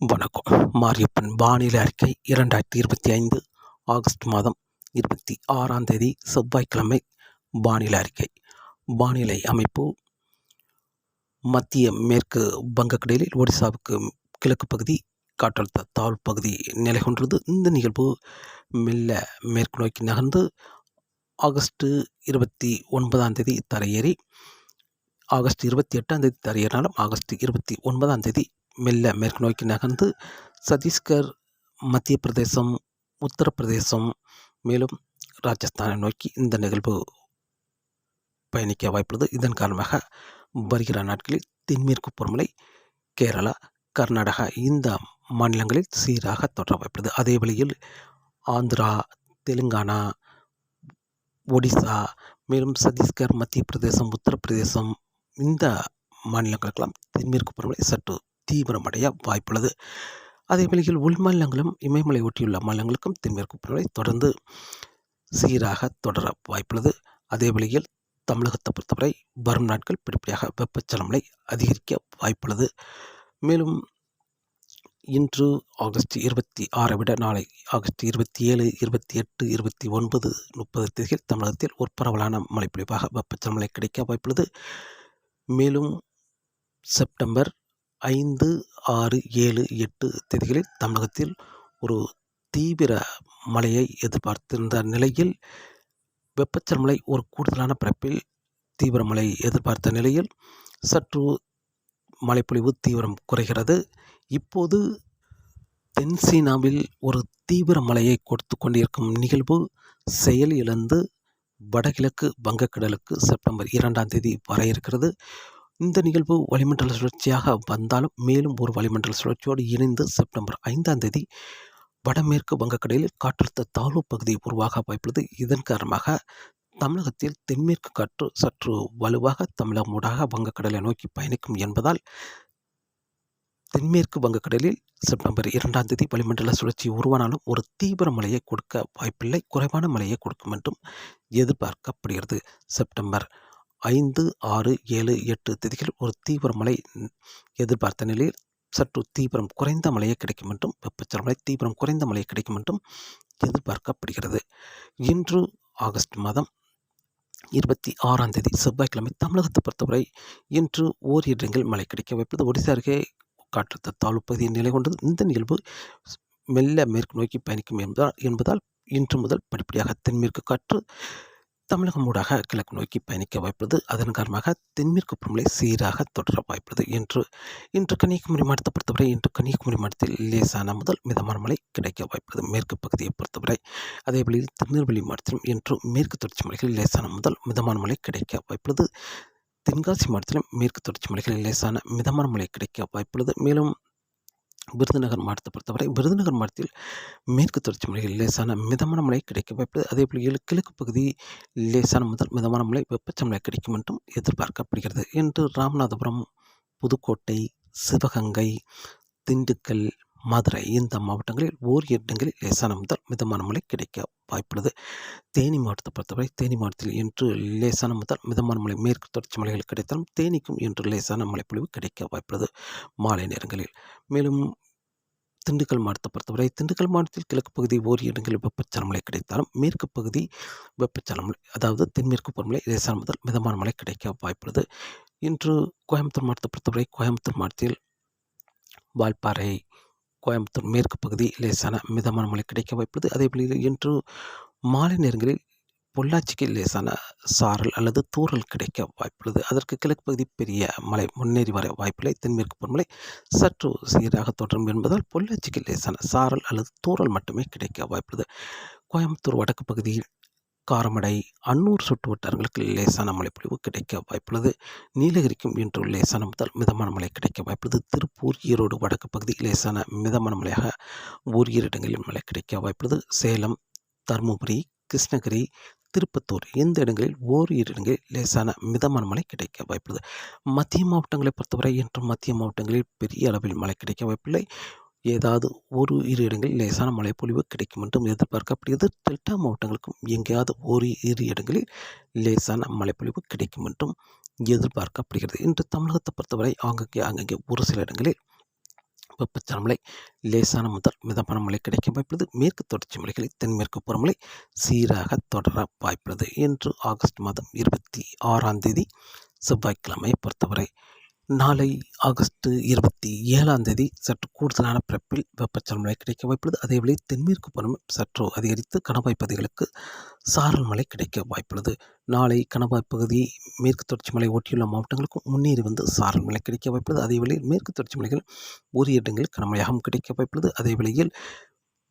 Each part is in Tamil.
வணக்கம். மாரியப்பன் வானிலை அறிக்கை இரண்டாயிரத்தி இருபத்தி ஐந்து ஆகஸ்ட் மாதம் இருபத்தி ஆறாம் தேதி செவ்வாய்க்கிழமை வானிலை அறிக்கை. வானிலை அமைப்பு மத்திய மேற்கு வங்கக்கடலில் ஒடிசாவுக்கு கிழக்கு பகுதி காற்றழுத்த தாழ்வு பகுதி நிலை கொண்டுள்ளது. இந்த நிகழ்வு மெல்ல மேற்கு நோக்கி நகர்ந்து ஆகஸ்ட் இருபத்தி ஒன்பதாம் தேதி தரையேறி ஆகஸ்ட் இருபத்தி எட்டாம் தேதி தரையேறினாலும் ஆகஸ்ட் இருபத்தி ஒன்பதாம் தேதி மெல்ல மேற்கு நோக்கி நகர்ந்து சத்தீஸ்கர் மத்திய பிரதேசம் உத்தரப்பிரதேசம் மேலும் ராஜஸ்தானை நோக்கி இந்த நிகழ்வு பயணிக்க வாய்ப்புள்ளது. இதன் காரணமாக வருகிற நாட்களில் தென்மேற்கு பருவமழை கேரளா கர்நாடகா இந்த மாநிலங்களில் சீராக தொடர வாய்ப்புள்ளது. அதே வழியில் ஆந்திரா தெலுங்கானா ஒடிசா மேலும் சத்தீஸ்கர் மத்திய பிரதேசம் உத்தரப்பிரதேசம் இந்த மாநிலங்களுக்கெல்லாம் தென்மேற்கு பருவமழை சற்று தீவிரமடைய வாய்ப்புள்ளது. அதே வேளையில் உள் மாநிலங்களும் இமயமலை ஒட்டியுள்ள மாநிலங்களுக்கும் தென்மேற்கு பருவமழை தொடர்ந்து சீராக தொடர வாய்ப்புள்ளது. அதே வேளையில் தமிழகத்தை பொறுத்தவரை வரும் நாட்கள் படிப்படியாக வெப்பச்சலமலை அதிகரிக்க வாய்ப்புள்ளது. மேலும் இன்று ஆகஸ்ட் இருபத்தி ஆறை விட நாளை ஆகஸ்ட் இருபத்தி ஏழு இருபத்தி எட்டு இருபத்தி ஒன்பது முப்பது தேதியில் தமிழகத்தில் ஒரு பரவலான மழைப்பொழிவாக வெப்பச்சலமலை கிடைக்க வாய்ப்புள்ளது. மேலும் செப்டம்பர் ஐந்து ஆறு ஏழு எட்டு தேதிகளில் தமிழகத்தில் ஒரு தீவிர மழையை எதிர்பார்த்திருந்த நிலையில் வெப்பச்சலமலை ஒரு கூடுதலான பரப்பில் தீவிர மழை எதிர்பார்த்த நிலையில் சற்று மழைப்பொழிவு தீவிரம் குறைகிறது. இப்போது தென்சீனாவில் ஒரு தீவிர மழையை கொடுத்து கொண்டிருக்கும் நிகழ்வு செயலிழந்து வடகிழக்கு வங்கக்கடலுக்கு செப்டம்பர் இரண்டாம் தேதி வர இருக்கிறது. இந்த நிகழ்வு வளிமண்டல சுழற்சியாக வந்தாலும் மேலும் ஒரு வளிமண்டல சுழற்சியோடு இணைந்து செப்டம்பர் ஐந்தாம் தேதி வடமேற்கு வங்கக்கடலில் காற்றழுத்த தாழ்வு பகுதி உருவாக வாய்ப்புள்ளது. இதன் காரணமாக தமிழகத்தில் தென்மேற்கு காற்று சற்று வலுவாக தமிழகம் ஊடாக வங்கக்கடலை நோக்கி பயணிக்கும் என்பதால் தென்மேற்கு வங்கக்கடலில் செப்டம்பர் இரண்டாம் தேதி வளிமண்டல சுழற்சி உருவானாலும் ஒரு தீவிர மழையை கொடுக்க வாய்ப்பில்லை. குறைவான மழையை கொடுக்கும் என்றும் எதிர்பார்க்கப்படுகிறது. செப்டம்பர் ஐந்து ஆறு ஏழு எட்டு தேதிகள் ஒரு தீவிர மழை எதிர்பார்த்த நிலையில் சற்று தீவிரம் குறைந்த மழையை கிடைக்கும் என்றும் வெப்பச்சலமழை தீவிரம் குறைந்த மழையை கிடைக்கும் என்றும் எதிர்பார்க்கப்படுகிறது. இன்று ஆகஸ்ட் மாதம் இருபத்தி ஆறாம் தேதி செவ்வாய்க்கிழமை தமிழகத்தை பொறுத்தவரை இன்று ஓரிரு இடங்கள் மழை கிடைக்க வைப்பது ஒடிசா அருகே காற்றழுத்த தாழ்வு பகுதியில் நிலை கொண்டது. இந்த நிகழ்வு மெல்ல மேற்கு நோக்கி பயணிக்கும் என்பதால் என்பதால் இன்று முதல் படிப்படியாக தென்மேற்கு காற்று தமிழகம் ஊடாக கிழக்கு நோக்கி பயணிக்க வாய்ப்புள்ளது. அதன் காரணமாக தென்மேற்கு பருவமழை சீராக தொடர வாய்ப்புள்ளது என்று இன்று கன்னியாகுமரி மாவட்டத்தை பொறுத்தவரை இன்று கன்னியாகுமரி மாவட்டத்தில் லேசான முதல் மிதமான மழை கிடைக்க வாய்ப்புள்ளது. மேற்கு பகுதியை பொறுத்தவரை அதே வழியில் திருநெல்வேலி மாவட்டத்திலும் இன்று மேற்கு தொடர்ச்சி மலைகளில் லேசான முதல் மிதமான மழை கிடைக்க வாய்ப்புள்ளது. தென்காசி மாவட்டத்திலும் மேற்கு தொடர்ச்சி மலைகளில் லேசான மிதமான மழை கிடைக்க வாய்ப்புள்ளது. மேலும் விருதுநகர் மாவட்டத்தை பொறுத்தவரை விருதுநகர் மாவட்டத்தில் மேற்கு தொடர்ச்சி மலையில் லேசான மிதமான மழை கிடைக்க வாய்ப்பு அதே போல் கிழக்கு பகுதி லேசான முதல் மிதமான மழை வெப்பச்சமலை கிடைக்கும் என்றும் எதிர்பார்க்கப்படுகிறது. என்று ராமநாதபுரம் புதுக்கோட்டை சிவகங்கை திண்டுக்கல் மதுரை இந்த மாவட்டங்களில் ஓர் இடங்களில் லேசான முதல் மிதமான மழை கிடைக்க வாய்ப்புள்ளது. தேனி மாவட்டத்தை பொறுத்தவரை தேனி மாவட்டத்தில் இன்று லேசான முதல் மிதமான மழை மேற்கு தொடர்ச்சி மலைகள் கிடைத்தாலும் தேனிக்கும் இன்று லேசான மழைப்பொழிவு கிடைக்க வாய்ப்புள்ளது மாலை நேரங்களில். மேலும் திண்டுக்கல் மாவட்டத்தை பொறுத்தவரை திண்டுக்கல் மாவட்டத்தில் கிழக்கு பகுதி ஓரி இடங்களில் வெப்பச்சலமலை கிடைத்தாலும் மேற்கு பகுதி வெப்பச்சலமலை அதாவது தென்மேற்கு பருவமழை லேசான முதல் மிதமான மழை கிடைக்க வாய்ப்புள்ளது. இன்று கோயம்புத்தூர் மாவட்டத்தை பொறுத்தவரை கோயம்புத்தூர் மாவட்டத்தில் வால்பாறை கோயம்புத்தூர் மேற்கு பகுதி லேசான மிதமான மழை கிடைக்க வாய்ப்புள்ளது. அதே போல இன்று மாலை நேரங்களில் பொள்ளாச்சிக்கு லேசான சாரல் அல்லது தூறல் கிடைக்க வாய்ப்புள்ளது. அதற்கு கிழக்கு பகுதி பெரிய மழை முன்னேறி வர வாய்ப்பில்லை. தென்மேற்கு பருவமழை சற்று சீராக தொடரும் என்பதால் பொள்ளாச்சிக்கு லேசான சாரல் அல்லது தூறல் மட்டுமே கிடைக்க வாய்ப்புள்ளது. கோயம்புத்தூர் வடக்கு பகுதியில் காரமடை அன்னூர் சுற்று வட்டாரங்களுக்கு லேசான மழைப்பொழிவு கிடைக்க வாய்ப்புள்ளது. நீலகிரிக்கும் இன்று லேசான முதல் மிதமான மழை கிடைக்க வாய்ப்புள்ளது. திருப்பூர் ஈரோடு வடக்கு பகுதி லேசான மிதமான மழையாக ஓரிரு இடங்களில் மழை கிடைக்க வாய்ப்புள்ளது. சேலம் தருமபுரி கிருஷ்ணகிரி திருப்பத்தூர் இந்த இடங்களில் ஓரிரு இடங்களில் லேசான மிதமான மழை கிடைக்க வாய்ப்புள்ளது. மத்திய மாவட்டங்களை பொறுத்தவரை இன்று மத்திய மாவட்டங்களில் பெரிய அளவில் மழை கிடைக்க வாய்ப்பில்லை. ஏதாவது ஒரு இரு இடங்களில் லேசான மழைப்பொழிவு கிடைக்கும் என்றும் எதிர்பார்க்கப்படுகிறது. டெல்டா மாவட்டங்களுக்கும் எங்கேயாவது ஒரு இரு இடங்களில் லேசான மழைப்பொழிவு கிடைக்கும் என்றும் எதிர்பார்க்கப்படுகிறது. இன்று தமிழகத்தை பொறுத்தவரை ஆங்கங்கே அங்கங்கே ஒரு சில இடங்களில் வெப்பச்சலமலை லேசான முதல் மிதமான மழை கிடைக்க வாய்ப்புள்ளது. மேற்கு தொடர்ச்சி மலைகளில் தென்மேற்கு புறமலை சீராக தொடர வாய்ப்புள்ளது. இன்று ஆகஸ்ட் மாதம் இருபத்தி ஆறாம் தேதி செவ்வாய்க்கிழமை பொறுத்தவரை நாளை ஆகஸ்ட் இருபத்தி ஏழாம் தேதி சற்று கூடுதலான பிறப்பில் வெப்பச்சல் மழை கிடைக்க வாய்ப்புள்ளது. அதேவேளை தென்மேற்கு பருவம் சற்று அதிகரித்து கணவாய் பகுதிகளுக்கு சாரல் மழை கிடைக்க வாய்ப்புள்ளது. நாளை கணவாய் பகுதி மேற்கு தொடர்ச்சி மலை ஒட்டியுள்ள மாவட்டங்களுக்கும் முன்னேறி வந்து சாரல் மழை கிடைக்க வாய்ப்புள்ளது. அதேவேளை மேற்கு தொடர்ச்சி மலைகள் ஒரு இடங்களில் கனமழையாகவும் கிடைக்க வாய்ப்புள்ளது. அதே வேளையில்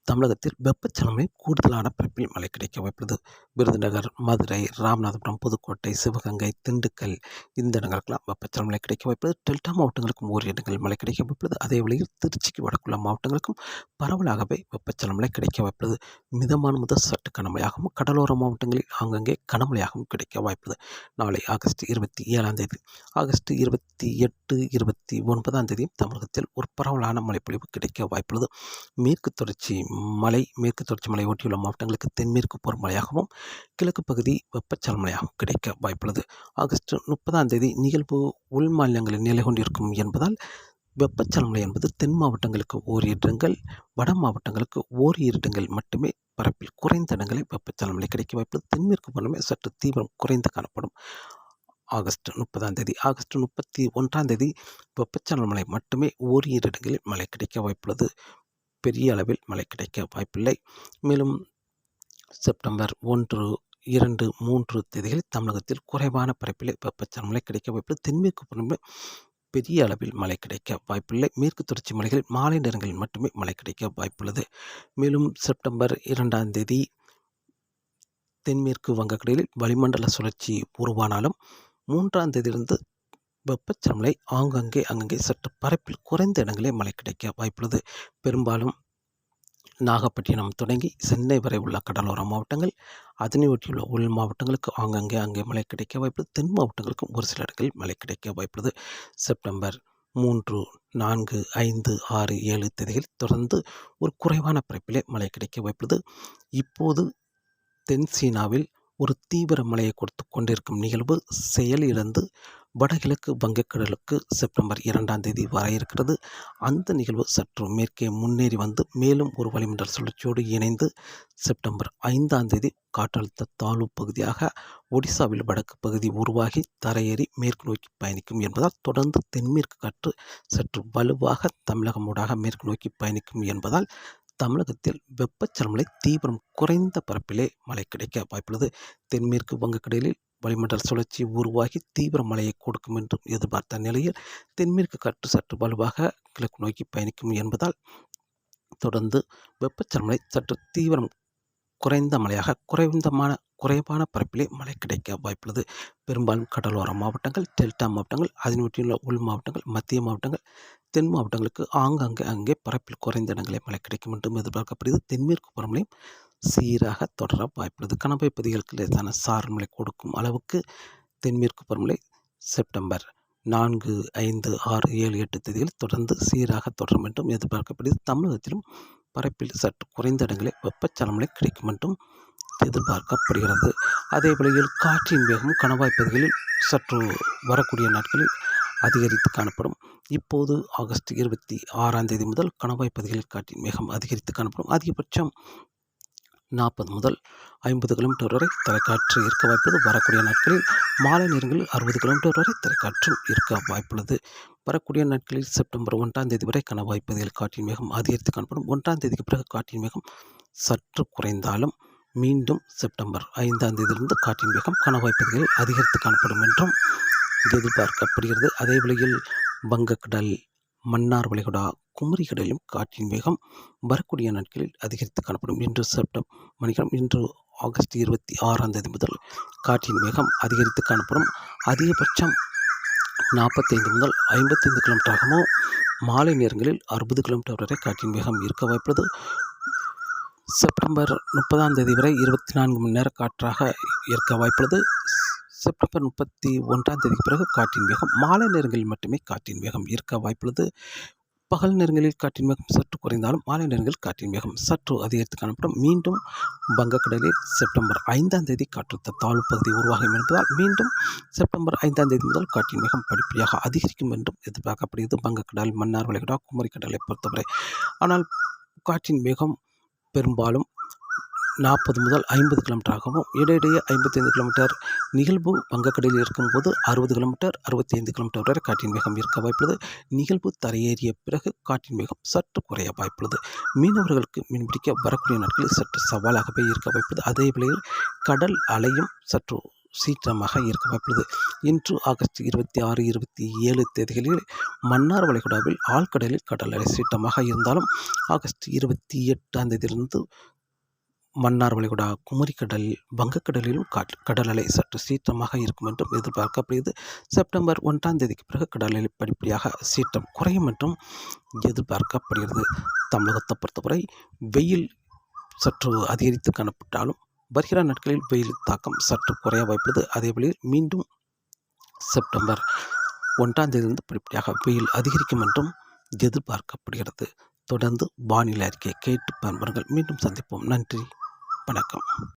தமிழகத்தில் வெப்பச்சலன கூடுதலான பரப்பில் மழை கிடைக்க வாய்ப்புள்ளது. விருதுநகர் மதுரை ராமநாதபுரம் புதுக்கோட்டை சிவகங்கை திண்டுக்கல் இந்த இடங்களுக்கெல்லாம் வெப்பச்சலம் மழை கிடைக்க வாய்ப்புள்ளது. டெல்டா மாவட்டங்களுக்கும் ஓரிரு இடங்களில் மழை கிடைக்க வாய்ப்புள்ளது. அதே வழியில் திருச்சிக்கு வடக்குள்ள மாவட்டங்களுக்கும் பரவலாகவே வெப்பச்சலம் மழை கிடைக்க வாய்ப்புள்ளது. மிதமான முதல் சற்று கனமழையாகவும் கடலோர மாவட்டங்களில் ஆங்கங்கே கனமழையாகவும் கிடைக்க வாய்ப்புள்ளது. நாளை ஆகஸ்ட் இருபத்தி ஏழாம் தேதி ஆகஸ்ட் இருபத்தி எட்டு இருபத்தி ஒன்பதாம் தேதியும் தமிழகத்தில் ஒரு பரவலான மழைப்பொழிவு கிடைக்க வாய்ப்புள்ளது. மேற்கு தொடர்ச்சி மலை மேற்கு தொடர்ச்சி மலை ஒட்டியுள்ள மாவட்டங்களுக்கு தென்மேற்கு போர் மழையாகவும் கிழக்கு பகுதி வெப்பச்சலன மழையாகவும் கிடைக்க வாய்ப்புள்ளது. ஆகஸ்ட் முப்பதாம் தேதி நிகழ்வு உள் மாநிலங்களில் நிலை கொண்டிருக்கும் என்பதால் வெப்பச்சலமழை என்பது தென் மாவட்டங்களுக்கு ஓரிரு இடங்கள் வட மாவட்டங்களுக்கு ஓரிரு இடங்கள் மட்டுமே பரப்பில் குறைந்த இடங்களில் வெப்பச்சலமழை கிடைக்க வாய்ப்பு தென்மேற்கு பருவமே சற்று தீவிரம் குறைந்து காணப்படும். ஆகஸ்ட் முப்பதாம் தேதி ஆகஸ்ட் முப்பத்தி ஒன்றாம் தேதி வெப்பச்சலன மழை மட்டுமே ஓரிரு இடங்களில் மழை கிடைக்க வாய்ப்புள்ளது. பெரிய அளவில் மழை கிடைக்க வாய்ப்பில்லை. மேலும் செப்டம்பர் ஒன்று இரண்டு மூன்று தேதிகளில் தமிழகத்தில் குறைவான பரப்பில் வெப்பச்சலன மழை கிடைக்க வாய்ப்புள்ளது தென்மேற்கு பருவமே பெரிய அளவில் மழை கிடைக்க வாய்ப்பில்லை. மேற்கு தொடர்ச்சி மலைகளில் மாலை நேரங்களில் மட்டுமே மழை கிடைக்க வாய்ப்புள்ளது மேலும் செப்டம்பர் இரண்டாம் தேதி தென்மேற்கு வங்கக்கடலில் வளிமண்டல சுழற்சி உருவானாலும் மூன்றாம் தேதியிலிருந்து வெப்பச்சலன ஆங்காங்கே ஆங்கங்கே அங்கங்கே சற்று பரப்பில் குறைந்த இடங்களே மழை கிடைக்க வாய்ப்புள்ளது. பெரும்பாலும் நாகப்பட்டினம் தொடங்கி சென்னை வரை உள்ள கடலோர மாவட்டங்கள் அதனை ஒட்டியுள்ள உள் மாவட்டங்களுக்கு ஆங்கங்கே அங்கே மழை கிடைக்க வாய்ப்புள்ளது. தென் மாவட்டங்களுக்கும் ஒரு சில இடங்களில் மழை கிடைக்க வாய்ப்புள்ளது. செப்டம்பர் மூன்று நான்கு ஐந்து ஆறு ஏழு தேதிகள் தொடர்ந்து ஒரு குறைவான பரப்பிலே மழை கிடைக்க வாய்ப்புள்ளது. இப்போது தென் சீனாவில் ஒரு தீவிர மழையை கொடுத்து கொண்டிருக்கும் நிகழ்வு செயலிழந்து வடகிழக்கு வங்கக்கடலுக்கு செப்டம்பர் இரண்டாம் தேதி வர இருக்கிறது அந்த நிகழ்வு சற்று மேற்கே முன்னேறி வந்து மேலும் ஒரு வளிமண்டல சுழற்சியோடு இணைந்து செப்டம்பர் ஐந்தாம் தேதி காற்றழுத்த தாழ்வு பகுதியாக ஒடிசாவில் வடக்கு பகுதி உருவாகி தரையேறி மேற்கு நோக்கி பயணிக்கும் என்பதால் தொடர்ந்து தென்மேற்கு காற்று சற்று வலுவாக தமிழகம் ஊடாக மேற்கு நோக்கி பயணிக்கும் என்பதால் தமிழகத்தில் வெப்பச்சலமலை தீவிரம் குறைந்த பரப்பிலே மழை கிடைக்க வாய்ப்புள்ளது. தென்மேற்கு வங்கக்கடலில் வளிமண்டல சுழற்சி உருவாகி தீவிர மழையை கொடுக்கும் என்றும் எதிர்பார்த்த நிலையில் தென்மேற்கு காற்று சற்று வலுவாக கிழக்கு நோக்கி பயணிக்கும் என்பதால் தொடர்ந்து வெப்பச்சலமலை சற்று தீவிரம் குறைந்த மழையாக குறைந்தமான குறைவான பரப்பிலே மழை கிடைக்க வாய்ப்புள்ளது. பெரும்பாலும் கடலோர மாவட்டங்கள் டெல்டா மாவட்டங்கள் அதனொட்டியுள்ள உள் மாவட்டங்கள் மத்திய மாவட்டங்கள் தென் மாவட்டங்களுக்கு ஆங்காங்கே அங்கே பரப்பில் குறைந்த இடங்களே மழை கிடைக்கும் என்றும் எதிர்பார்க்கப்படுகிறது. தென்மேற்கு பருவமழையும் சீராக தொடர வாய்ப்புள்ளது. கணவாய் பகுதிகளுக்கு லேசான சாரல் கொடுக்கும் அளவுக்கு தென்மேற்கு பருவமழை செப்டம்பர் நான்கு ஐந்து ஆறு ஏழு எட்டு தேதியில் தொடர்ந்து சீராக தொடரும் என்றும் எதிர்பார்க்கப்படுகிறது. தமிழகத்திலும் பரப்பில் சற்று குறைந்த இடங்களில் வெப்பச்சலமலை கிடைக்கும் என்றும் எதிர்பார்க்கப்படுகிறது. அதே வேளையில் காற்றின் வேகம் கணவாய் பகுதிகளில் சற்று வரக்கூடிய நாட்களில் அதிகரித்து காணப்படும். இப்போது ஆகஸ்ட் இருபத்தி ஆறாம் தேதி முதல் கணவாய் பகுதிகளில் காற்றின் வேகம் அதிகரித்து காணப்படும். அதிகபட்சம் நாற்பது முதல் ஐம்பது கிலோமீட்டர் வரை தலைக்காற்று இருக்க வாய்ப்புள்ளது. வரக்கூடிய நாட்களில் மாலை நேரங்களில் அறுபது கிலோமீட்டர் வரை தரைக்காற்றும் இருக்க வாய்ப்புள்ளது. வரக்கூடிய நாட்களில் செப்டம்பர் ஒன்றாம் தேதி வரை கணவாய் பகுதியில் காற்றின் வேகம் அதிகரித்து காணப்படும். ஒன்றாம் தேதிக்கு பிறகு காற்றின் வேகம் சற்று குறைந்தாலும் மீண்டும் செப்டம்பர் ஐந்தாம் தேதியிலிருந்து காற்றின் வேகம் கணவாய் பகுதிகளில் அதிகரித்து காணப்படும் என்றும் எதிர்பார்க்கப்படுகிறது. அதே வேளையில் வங்கக்கடல் மன்னார் வளைகுடா குமரி கடலிலும் காற்றின் வேகம் வரக்கூடிய நாட்களில் அதிகரித்து காணப்படும். இன்று செப்டம்பர் மணிக்கம் இன்று ஆகஸ்ட் இருபத்தி ஆறாம் தேதி முதல் காற்றின் வேகம் அதிகரித்து காணப்படும். அதிகபட்சம் நாற்பத்தைந்து முதல் ஐம்பத்தைந்து கிலோமீட்டராகவும் மாலை நேரங்களில் அறுபது கிலோமீட்டர் வரை காற்றின் வேகம் இருக்க வாய்ப்புள்ளது. செப்டம்பர் முப்பதாம் தேதி வரை இருபத்தி நான்கு மணி நேர காற்றாக இருக்க வாய்ப்புள்ளது. செப்டம்பர் முப்பத்தி ஒன்றாம் தேதிக்கு பிறகு காற்றின் வேகம் மாலை நேரங்களில் மட்டுமே காற்றின் வேகம் இருக்க வாய்ப்புள்ளது. பகல் நேரங்களில் காற்றின் வேகம் சற்று குறைந்தாலும் மாலை நேரங்களில் காற்றின் வேகம் சற்று அதிகரித்து காணப்படும். மீண்டும் வங்கக்கடலில் செப்டம்பர் ஐந்தாம் தேதி காற்றழுத்த தாழ்வு பகுதி உருவாகும் என்பதால் மீண்டும் செப்டம்பர் ஐந்தாம் தேதி முதல் காற்றின் வேகம் படிப்படியாக அதிகரிக்கும் என்றும் எதிர்பார்க்கப்படுகிறது. வங்கக்கடல் மன்னார் வளைகுடா குமரிக்கடலை பொறுத்தவரை. ஆனால் காற்றின் வேகம் பெரும்பாலும் நாற்பது முதல் ஐம்பது கிலோமீட்டராகவும் இடையிடையே ஐம்பத்தைந்து கிலோமீட்டர் நிகழ்வு வங்கக்கடலில் இருக்கும்போது அறுபது கிலோமீட்டர் அறுபத்தைந்து கிலோமீட்டர் வரை காற்றின் வேகம் இருக்க வாய்ப்புள்ளது. நிகழ்வு தரையேறிய பிறகு காற்றின் வேகம் சற்று குறைய வாய்ப்புள்ளது. மீனவர்களுக்கு மீன்பிடிக்க வரக்கூடிய நாட்களில் சற்று சவாலாகவே இருக்க வாய்ப்புள்ளது. அதே வேளையில் கடல் அலையும் சற்று சீற்றமாக இருக்க வாய்ப்புள்ளது. இன்று ஆகஸ்ட் இருபத்தி ஆறு இருபத்தி ஏழு தேதிகளில் மன்னார் வளைகுடாவில் ஆழ்கடலில் கடல் அலை சீற்றமாக இருந்தாலும் ஆகஸ்ட் இருபத்தி எட்டாம் தேதியிலிருந்து மன்னார் வளைகுடா குமரிக்கடல் வங்கக்கடலிலும் கடல் அலை சற்று சீற்றமாக இருக்கும் என்றும் எதிர்பார்க்கப்படுகிறது. செப்டம்பர் ஒன்றாம் தேதிக்கு பிறகு கடல் அலை படிப்படியாக சீற்றம் குறையும் என்றும் எதிர்பார்க்கப்படுகிறது. தமிழகத்தை பொறுத்தவரை வெயில் சற்று அதிகரித்து காணப்பட்டாலும் வருகிற நாட்களில் வெயில் தாக்கம் சற்று குறைய வாய்ப்புள்ளது. வழியில் மீண்டும் செப்டம்பர் ஒன்றாம் தேதியிலிருந்து படிப்படியாக வெயில் அதிகரிக்கும் என்றும் எதிர்பார்க்கப்படுகிறது. தொடர்ந்து வானிலை அறிக்கையை கேட்டு பயன்பெறுங்கள். மீண்டும் சந்திப்போம். நன்றி. வணக்கம்.